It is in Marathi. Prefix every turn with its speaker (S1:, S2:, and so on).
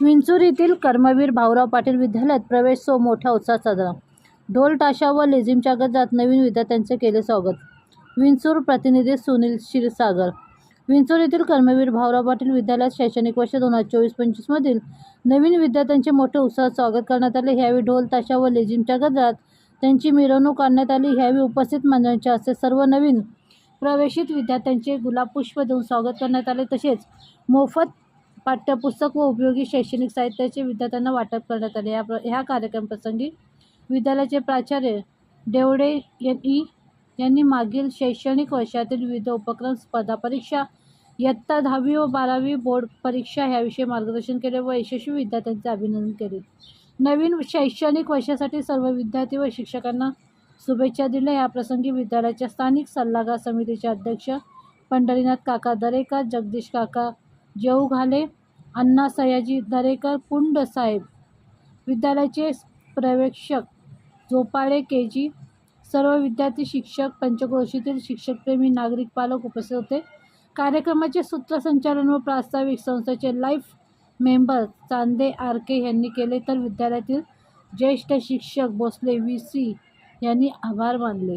S1: विंचुरीतील कर्मवीर भाऊराव पाटील विद्यालयात प्रवेश सो मोठ्या उत्साहात साजरा. ढोल ताशा व लेझिमच्या गजात नवीन विद्यार्थ्यांचे केले स्वागत. विंचूर प्रतिनिधी सुनील क्षीरसागर. विंचूर येथील कर्मवीर भाऊराव पाटील विद्यालयात शैक्षणिक वर्ष दोन हजार चोवीस पंचवीसमधील नवीन विद्यार्थ्यांचे मोठे उत्साहात स्वागत करण्यात आले. ह्यावेळी ढोल ताशा व लेझिमच्या गजरात त्यांची मिरवणूक काढण्यात आली. ह्यावेळी उपस्थित मंडळांच्या हस्ते सर्व नवीन प्रवेशित विद्यार्थ्यांचे गुलाबपुष्प देऊन स्वागत करण्यात आले. तसेच मोफत पाठ्यपुस्तक व उपयोगी शैक्षणिक साहित्याचे विद्यार्थ्यांना वाटप करण्यात आले. या प्र ह्या कार्यक्रमप्रसंगी विद्यालयाचे प्राचार्य देवडे ई यांनी मागील शैक्षणिक वर्षातील विविध उपक्रम स्पर्धा परीक्षा इयत्ता दहावी व बारावी बोर्ड परीक्षा ह्याविषयी मार्गदर्शन केले व यशस्वी विद्यार्थ्यांचे अभिनंदन केले. नवीन शैक्षणिक वर्षासाठी सर्व विद्यार्थी व शिक्षकांना शुभेच्छा दिल्या. याप्रसंगी विद्यालयाच्या स्थानिक सल्लागार समितीचे अध्यक्ष पंढरीनाथ काका दरेकर जगदीश काका जेऊ घाले अण्णा सयाजी दरेकर पुंड साहेब विद्यालयाचे प्रवेक्षक झोपाळे के जी सर्व विद्यार्थी शिक्षक पंचक्रोशीतील शिक्षकप्रेमी नागरिक पालक उपस्थित होते. कार्यक्रमाचे सूत्रसंचालन व प्रास्ताविक संस्थेचे life member Chande R K यांनी केले. तर विद्यालयातील ज्येष्ठ शिक्षक भोसले व्ही सी यांनी आभार मानले.